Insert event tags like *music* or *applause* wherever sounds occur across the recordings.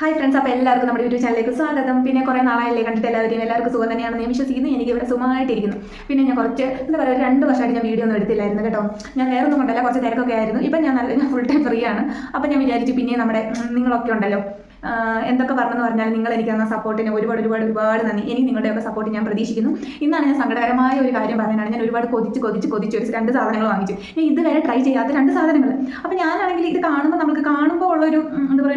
Hi friends അപ്പോൾ എല്ലാവർക്കും നമ്മുടെ യൂട്യൂബ് ചാനലിലേക്ക് സ്വാഗതം. പിന്നെ കുറേ നാളായില്ലേ കണ്ടിട്ട് എല്ലാവരെയും എല്ലാവർക്കും സുഖം തന്നെയാണ്. ഞാൻ വിശ്വസിക്കുന്നു എനിക്ക് ഇവിടെ സുഖമായിട്ടിരിക്കുന്നു. പിന്നെ ഞാൻ കുറച്ച് എന്താ പറയുക രണ്ട് വർഷമായിട്ട് ഞാൻ വീഡിയോ ഒന്നും എടുത്തില്ലായിരുന്നു കേട്ടോ. ഞാൻ വേറെ ഒന്നും കൊണ്ടല്ല കുറച്ച് തിരക്കൊക്കെ ആയിരുന്നു. ഇപ്പം ഞാൻ നല്ല ഫുൾ ടൈം ഫ്രീ ആണ്. അപ്പം ഞാൻ വിചാരിച്ചു പിന്നെ നമ്മുടെ നിങ്ങളൊക്കെ ഉണ്ടല്ലോ. എന്തൊക്കെ പറഞ്ഞെന്ന് പറഞ്ഞാൽ നിങ്ങൾ എനിക്ക് തന്ന സപ്പോർട്ടിന് ഒരുപാട് ഒരുപാട് ഒരുപാട് നന്ദി. നിങ്ങളുടെ നിങ്ങളുടെയൊക്കെ സപ്പോർട്ട് ഞാൻ പ്രതീക്ഷിക്കുന്നു. ഇന്നാണ് ഞാൻ സങ്കടകരമായ ഒരു കാര്യം പറയാനാണ് ഞാൻ ഒരുപാട് കൊതിച്ച് കൊതിച്ച് കൊതിച്ച് ഒരു രണ്ട് സാധനങ്ങൾ വാങ്ങിച്ചു. ഞാൻ ഇതുവരെ ട്രൈ ചെയ്യാത്ത രണ്ട് സാധനങ്ങൾ. അപ്പോൾ ഞാനാണെങ്കിൽ ഇത് കാണുമ്പോൾ നമുക്ക് കാണുമ്പോൾ ഉള്ളൊരു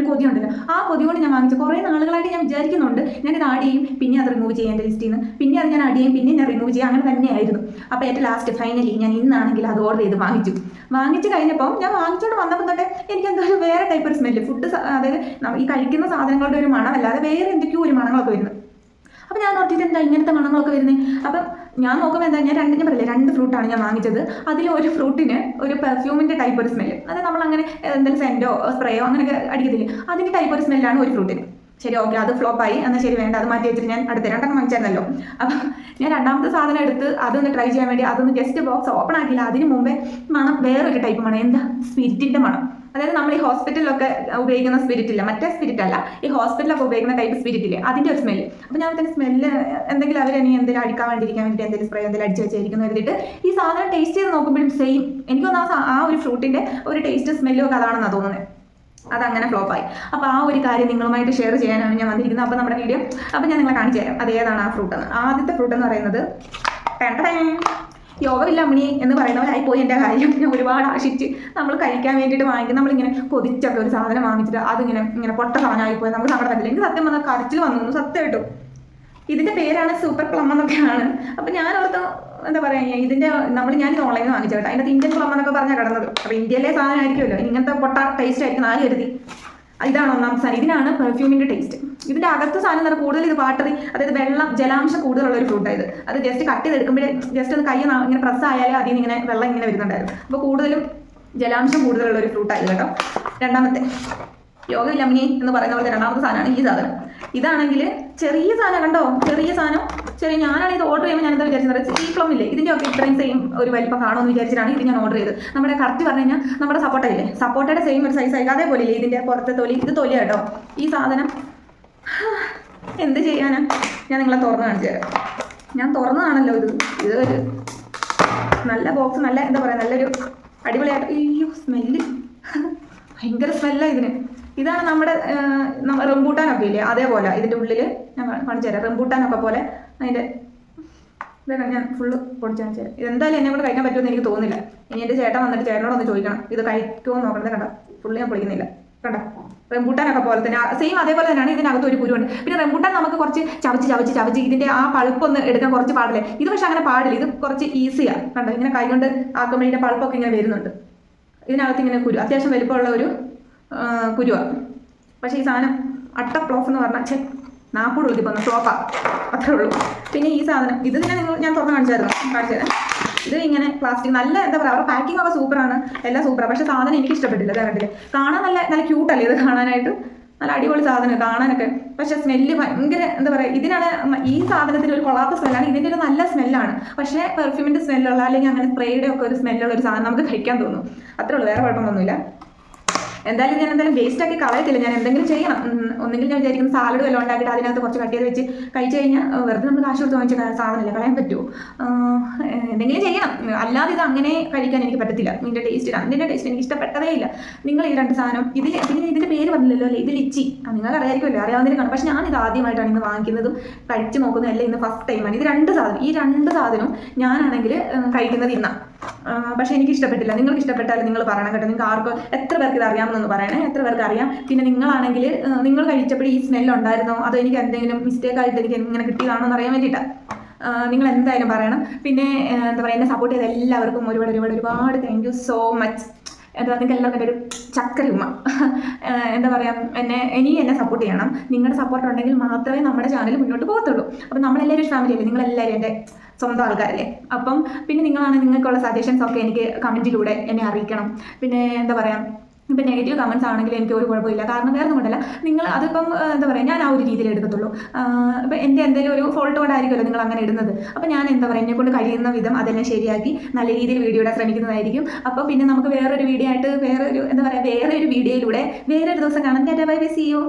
ഉം, എന്താ പറയുക ഒരു കൊതി ഉണ്ടല്ലോ ആ കൊതി കൊണ്ട് ഞാൻ വാങ്ങിച്ചു കുറേ നാളുകളായിട്ട് ഞാൻ വിചാരിക്കുന്നുണ്ട് ഞാൻ ഇത് ആഡ് ചെയ്യും പിന്നെ അത് റിമൂവ് ചെയ്യാൻ എന്റെ ലിസ്റ്റിൽ നിന്ന് പിന്നെ അത് ഞാൻ ആഡ് ചെയ്യും പിന്നെ ഞാൻ റിമൂവ് ചെയ്യാം അങ്ങനെ തന്നെയായിരുന്നു. അപ്പോൾ ഏറ്റവും ലാസ്റ്റ് ഫൈനലി ഞാൻ ഇന്നാണെങ്കിൽ അത് ഓർഡർ ചെയ്ത് വാങ്ങിച്ചു. വാങ്ങിച്ചു കഴിഞ്ഞപ്പോൾ ഞാൻ വാങ്ങിച്ചുകൊണ്ട് വന്നപ്പോൾ തൊട്ടേ എനിക്ക് എന്തോ ഒരു വേറെ ടൈപ്പ് ഒരു സ്മെല്ല് ഫുഡ് അതായത് ഈ കഴിക്കുന്ന സാധനങ്ങളുടെ ഒരു മണമല്ലാതെ വേറെ എന്തൊക്കെയോ ഒരു മണങ്ങളൊക്കെ വരുന്നു. അപ്പോൾ ഞാൻ ഓർത്തിട്ട് എന്താ ഇങ്ങനത്തെ മണങ്ങളൊക്കെ വരുന്നത് അപ്പം ഞാൻ നോക്കുമ്പോൾ എന്താ ഞാൻ രണ്ട് ഞാൻ പറയില്ല രണ്ട് ഫ്രൂട്ടാണ് ഞാൻ വാങ്ങിച്ചത്. അതിൽ ഒരു ഫ്രൂട്ടിന് ഒരു പെർഫ്യൂമിന്റെ ടൈപ്പ് ഒരു സ്മെല്ല് അതായത് നമ്മൾ അങ്ങനെ എന്തെങ്കിലും സെന്റോ സ്പ്രേയോ അങ്ങനെയൊക്കെ അടിക്കത്തില്ലേ? അതിന്റെ ടൈപ്പ് ഒരു സ്മെല്ലാണ് ഒരു ഫ്രൂട്ടിന്. ശരി ഓക്കെ അത് ഫ്ലോപ്പായി എന്നാൽ ശരി വേണ്ട അത് മാറ്റി വെച്ചിട്ട് ഞാൻ അടുത്ത രണ്ടെണ്ണം വാങ്ങിച്ചായിരുന്നല്ലോ. അപ്പം ഞാൻ രണ്ടാമത്തെ സാധനം എടുത്ത് അതൊന്ന് ട്രൈ ചെയ്യാൻ വേണ്ടി അതൊന്ന് ജസ്റ്റ് ബോക്സ് ഓപ്പൺ ആക്കില്ല അതിന് മുമ്പേ മണം വേറൊരു ടൈപ്പ് മണം. എന്താ? സ്പിരിറ്റിന്റെ മണം. അതായത് നമ്മൾ ഈ ഹോസ്പിറ്റലിലൊക്കെ ഉപയോഗിക്കുന്ന സ്പിരിറ്റ് ഇല്ല. മറ്റേ സ്പിരിറ്റ് അല്ല. ഈ ഹോസ്പിറ്റലൊക്കെ ഉപയോഗിക്കുന്ന ടൈപ്പ് സ്പിരിറ്റ് ഇല്ലേ? അതിന്റെ ഒരു സ്മെല്ല് അപ്പോൾ ഞാൻ തന്നെ സ്മെല്ല് എന്തെങ്കിലും അവർ ഇനി എന്തെങ്കിലും അടിക്കാൻ വേണ്ടിയിരിക്കാൻ വേണ്ടി എന്തെങ്കിലും സ്പ്രേ എന്തെങ്കിലും അടിച്ച് വെച്ചിരിക്കുന്നു എഴുതിയിട്ട് ഈ സാധനം ടേസ്റ്റ് ചെയ്ത് നോക്കുമ്പോഴും സെയിം എനിക്ക് തോന്നുന്നു ആ ഒരു ഫ്രൂട്ടിന്റെ ഒരു ടേസ്റ്റ് സ്മെല്ലും ഒക്കെ അതാണെന്നാണ് തോന്നുന്നത് അതങ്ങനെ ഫ്ലോപ്പായി അപ്പോൾ ആ ഒരു കാര്യം നിങ്ങളുമായിട്ട് ഷെയർ ചെയ്യാനാണ് ഞാൻ വന്നിരിക്കുന്നത്. അപ്പോൾ നമ്മുടെ വീഡിയോ അപ്പോൾ ഞാൻ നിങ്ങളെ കാണിച്ചു തരാം. അത് ഏതാണ് ആ ഫ്രൂട്ട് എന്ന്. ആദ്യത്തെ ഫ്രൂട്ട് എന്ന് പറയുന്നത്. യോഗമില്ല അമ്മണി എന്ന് പറയുന്നവരായി പോയി എന്റെ കാര്യം. ഞാൻ ഒരുപാട് ആശിച്ച് നമ്മൾ കഴിക്കാൻ വേണ്ടിയിട്ട് വാങ്ങിക്കും നമ്മളിങ്ങനെ കൊതിച്ചൊക്കെ ഒരു സാധനം വാങ്ങിച്ചിട്ട് അതിങ്ങനെ ഇങ്ങനെ പൊട്ട സാധനമായി പോയി നമ്മൾ സങ്കടം പറ്റില്ല എനിക്ക് സത്യം പറഞ്ഞാൽ കരച്ചിൽ വന്നു. സത്യമായിട്ടും. ഇതിന്റെ പേരാണ് സൂപ്പർ പ്ലം എന്നൊക്കെയാണ്. അപ്പൊ ഞാൻ ഓർത്ത് എന്താ പറയാ ഇതിന്റെ നമ്മൾ ഞാൻ ഓൺലൈനിൽ വാങ്ങിച്ചു കേട്ടോ. അതിന്റെ ഇന്ത്യൻ പ്ലം എന്നൊക്കെ പറഞ്ഞാൽ കിടന്നത്. അപ്പൊ ഇന്ത്യയിലെ സാധനം ആയിരിക്കുമല്ലോ ഇങ്ങനത്തെ പൊട്ട ടേസ്റ്റ് ആയിരിക്കും നാല് കരുതി. ഇതാണ് ഒന്നാം സാധനം. ഇതിനാണ് പെർഫ്യൂമിന്റെ ടേസ്റ്റ് ഇതിന്റെ അകത്ത് സാധനം എന്ന് കൂടുതൽ ഇത് വാട്ടറി അതായത് വെള്ളം ജലാംശം കൂടുതലുള്ള ഒരു ഫ്രൂട്ട് ഇത്. അത് ജസ്റ്റ് കട്ട് ചെയ്തെടുക്കുമ്പോഴേ ജസ്റ്റ് ഒന്ന് കൈ ഇങ്ങനെ പ്രസ് ആയാലേ അതിൽ നിന്ന് ഇങ്ങനെ വെള്ളം ഇങ്ങനെ വരുന്നുണ്ടായിരുന്നു. അപ്പോൾ കൂടുതലും ജലാംശം കൂടുതലുള്ള ഒരു ഫ്രൂട്ടായിരുന്നു കേട്ടോ. രണ്ടാമത്തെ. യോഗ ഇല്ലമിനി എന്ന് പറയുന്ന പോലത്തെ രണ്ടാമത്തെ സാധനമാണ് ഈ സാധനം. ഇതാണെങ്കിൽ ചെറിയ സാധനം കണ്ടോ? ചെറിയ സാധനം. ചെറിയ ഞാനാണ് ഇത് ഓർഡർ ചെയ്യുമ്പോൾ ഞാനെന്താ വിചാരിച്ചത്. ഈ പ്ലം ഇല്ലേ? ഇതിന്റെ ഒക്കെ ഇത്രയും സെയിം ഒരു വലിപ്പം കാണുമെന്ന് വിചാരിച്ചിട്ടാണ് ഇത് ഞാൻ ഓർഡർ ചെയ്തത്. നമ്മുടെ കറക്റ്റ് പറഞ്ഞു കഴിഞ്ഞാൽ നമ്മുടെ സപ്പോർട്ട ഇല്ലേ? സപ്പോർട്ടയുടെ സെയിം ഒരു സൈസ് ആയിരിക്കും. അതേപോലെ ഇല്ലേ? ഇതിന്റെ പുറത്തെ തൊലി ഇത് തൊലി കേട്ടോ. ഈ സാധനം. *sighs* എന്ത് ചെയ്യാനാ? ഞാൻ നിങ്ങളെ തുറന്ന് കാണിച്ചു തരാം. ഞാൻ തുറന്നതാണല്ലോ ഇത്. ഇത് ഒരു നല്ല ബോക്സ് നല്ല എന്താ പറയുക നല്ലൊരു അടിപൊളിയായിട്ട് അയ്യോ സ്മെല്ല് *laughs* ഭയങ്കര സ്മെല്ലാണ് ഇതിന്. ഇതാണ് നമ്മുടെ റംബൂട്ടാൻ ഒക്കെ ഇല്ലേ അതേപോലെ ഇതിന്റെ ഉള്ളിൽ ഞാൻ കാണിച്ചു തരാം. റംബൂട്ടാനൊക്കെ പോലെ അതിന്റെ ഇതാണ് ഞാൻ ഫുള്ള് പൊടിച്ചു കാണിച്ചു തരാം. ഇതെന്തായാലും എന്നെ കൂടെ കഴിക്കാൻ പറ്റുമെന്ന് എനിക്ക് തോന്നുന്നില്ല. ഇനി എന്റെ ചേട്ടൻ വന്നിട്ട് ചേട്ടനോട് ഒന്ന് ചോദിക്കണം. ഇത് കഴിക്കുമോ നോക്കണത് കണ്ട? ഫുള്ള് ഞാൻ പൊളിക്കുന്നില്ല. കണ്ടോ? റംബൂട്ടാനൊക്കെ പോലെ തന്നെ. സെയിം അതേപോലെ തന്നെയാണ് ഇതിനകത്ത് ഒരു കുരുണ്ട് പിന്നെ റംബൂട്ടാൻ നമുക്ക് കുറച്ച് ചവച്ച് ചവച്ച് ചവച്ച് ഇതിന്റെ ആ പഴുപ്പൊന്ന് എടുക്കാൻ കുറച്ച് പാടില്ലേ? ഇത് പക്ഷെ അങ്ങനെ പാടില്ല. ഇത് കുറച്ച് ഈസിയാണ് കണ്ടോ? ഇങ്ങനെ കൈകൊണ്ട് ആക്കുമ്പോൾ ഇതിന്റെ പഴുപ്പൊക്കെ ഇങ്ങനെ വരുന്നുണ്ട്. ഇതിനകത്ത് ഇങ്ങനെ കുരു അത്യാവശ്യം വലിപ്പമുള്ള ഒരു കുരുവാണ് പക്ഷേ ഈ സാധനം അട്ട പ്ലോഫ് എന്ന് പറഞ്ഞാൽ ചെ നാക്കൂട് വിളിക്കും പോകുന്ന അത്രേ ഉള്ളൂ. പിന്നെ ഈ സാധനം ഇത് തന്നെ നിങ്ങൾ ഞാൻ തുറന്ന് കാണിച്ചായിരുന്നു. കാണിച്ചു ഇത് ഇങ്ങനെ പ്ലാസ്റ്റിക് നല്ല എന്താ പറയുക അവരുടെ പാക്കിംഗ് ഒക്കെ സൂപ്പറാണ്. എല്ലാം സൂപ്പറാണ് പക്ഷേ സാധനം എനിക്ക് ഇഷ്ടപ്പെട്ടില്ല അതാ കാണാൻ നല്ല നല്ല ക്യൂട്ടല്ലേ ഇത് കാണാനായിട്ട്? നല്ല അടിപൊളി സാധനം കാണാനൊക്കെ. പക്ഷേ സ്മെല്ല് ഭയങ്കര എന്താ പറയുക ഇതിനാണ് ഈ സാധനത്തിന് ഒരു കൊള്ളാത്ത സ്മെല്ലാണ് ഇതിന്റെ ഒരു നല്ല സ്മെല്ലാണ് പക്ഷേ പെർഫ്യൂമിന്റെ സ്മെല്ലുള്ള അല്ലെങ്കിൽ അങ്ങനെ സ്പ്രേയുടെ ഒക്കെ ഒരു സ്മെല്ലുള്ള ഒരു സാധനം നമുക്ക് കഴിക്കാൻ തോന്നും. അത്രേ ഉള്ളൂ വേറെ കുഴപ്പമൊന്നുമില്ല എന്തായാലും ഞാൻ എന്തായാലും വേസ്റ്റ് ആക്കി കളയത്തില്ല. ഞാൻ എന്തെങ്കിലും ചെയ്യണം. ഒന്നെങ്കിൽ ഞാൻ വിചാരിക്കുന്ന സാലഡ് വല്ലതും ഉണ്ടാക്കിയിട്ട് അതിനകത്ത് കുറച്ച് കട്ട് ചെയ്ത് വെച്ച് കഴിച്ചു കഴിഞ്ഞാൽ വെറുതെ നമ്മൾ കാശ് കൊടുത്ത് വാങ്ങിച്ച സാധനമില്ല? കളയാൻ പറ്റുമോ എന്തെങ്കിലും ചെയ്യണം. അല്ലാതെ ഇത് അങ്ങനെ കഴിക്കാൻ എനിക്ക് പറ്റത്തില്ല. ഇതിന്റെ ടേസ്റ്റ് അതിന്റെ ടേസ്റ്റ് എനിക്ക് ഇഷ്ടപ്പെട്ടതേ ഇല്ല. നിങ്ങൾ ഈ രണ്ട് സാധനം ഇതിൽ പിന്നെ ഇതിന്റെ പേര് പറഞ്ഞില്ലല്ലോ അല്ലേ? ഇത് ലിച്ചി. നിങ്ങൾ അറിയാമായിരിക്കുമല്ലോ അറിയാവുന്നതിന് കാണും. പക്ഷേ ഞാൻ ഇത് ആദ്യമായിട്ടാണ് ഇന്ന് വാങ്ങിക്കുന്നതും കഴിച്ച് നോക്കുന്നതും ഇന്ന് ഫസ്റ്റ് ടൈമാണ് ഇത് രണ്ട് സാധനം. ഈ രണ്ട് സാധനവും ഞാനാണെങ്കിൽ കഴിക്കുന്നത് ഇന്നാണ് പക്ഷേ എനിക്ക് ഇഷ്ടപ്പെട്ടില്ല. നിങ്ങൾക്ക് ഇഷ്ടപ്പെട്ടാലും നിങ്ങൾ പറയണം കേട്ടോ. നിങ്ങൾക്ക് ആർക്കും എത്ര പേർക്ക് ഇത് അറിയാമെന്നൊന്ന് പറയണേ. എത്ര പേർക്ക് അറിയാം. പിന്നെ നിങ്ങളാണെങ്കിൽ നിങ്ങൾ കഴിച്ചപ്പോൾ ഈ സ്മെൽ ഉണ്ടായിരുന്നോ? അതോ എനിക്ക് എന്തെങ്കിലും മിസ്റ്റേക്ക് ആയിട്ട് എനിക്ക് ഇങ്ങനെ കിട്ടിയതാണോ എന്ന് അറിയാൻ വേണ്ടിയിട്ടാണ് നിങ്ങൾ എന്തായാലും പറയണം. പിന്നെ എന്താ പറയുക എന്നെ സപ്പോർട്ട് ചെയ്ത എല്ലാവർക്കും ഒരുപാട് ഒരുപാട് ഒരുപാട് താങ്ക് യു സോ മച്ച് എന്താ നിങ്ങൾക്ക് എല്ലാവർക്കും ഒരു ചക്കര ഉമ്മ. എന്താ പറയുക എന്നെ ഇനി എന്നെ സപ്പോർട്ട് ചെയ്യണം. നിങ്ങളുടെ സപ്പോർട്ട് ഉണ്ടെങ്കിൽ മാത്രമേ നമ്മുടെ ചാനൽ മുന്നോട്ട് പോകത്തുള്ളൂ. അപ്പം നമ്മളെല്ലാവരും ഫാമിലി അല്ലേ? നിങ്ങളെല്ലാവരും എന്റെ സ്വന്തം ആൾക്കാരല്ലേ? അപ്പം പിന്നെ നിങ്ങളാണ് നിങ്ങൾക്കുള്ള സജഷൻസ് ഒക്കെ എനിക്ക് കമന്റിലൂടെ എന്നെ അറിയിക്കണം. പിന്നെ എന്താ പറയുക ഇപ്പം നെഗറ്റീവ് കമൻസ് ആണെങ്കിൽ എനിക്ക് ഒരു കുഴപ്പമില്ല. കാരണം വേറെ കൊണ്ടല്ല. നിങ്ങൾ അതിപ്പം എന്താ പറയുക ഞാൻ ആ ഒരു രീതിയിൽ എടുക്കത്തുള്ളൂ. ഇപ്പം എന്റെ എന്തെങ്കിലും ഒരു ഫോൾട്ട് കൊണ്ടായിരിക്കുമല്ലോ നിങ്ങൾ അങ്ങനെ ഇടുന്നത്. അപ്പം ഞാൻ എന്താ പറയുക എന്നെക്കൊണ്ട് കഴിയുന്ന വിധം അതെല്ലാം ശരിയാക്കി നല്ല രീതിയിൽ വീഡിയോ ഇടാൻ ശ്രമിക്കുന്നതായിരിക്കും. അപ്പോൾ പിന്നെ നമുക്ക് വേറൊരു വീഡിയോ ആയിട്ട് വേറൊരു എന്താ പറയുക വേറെ ഒരു വീഡിയോയിലൂടെ വേറൊരു ദിവസം കാണാൻ tata bye bye see you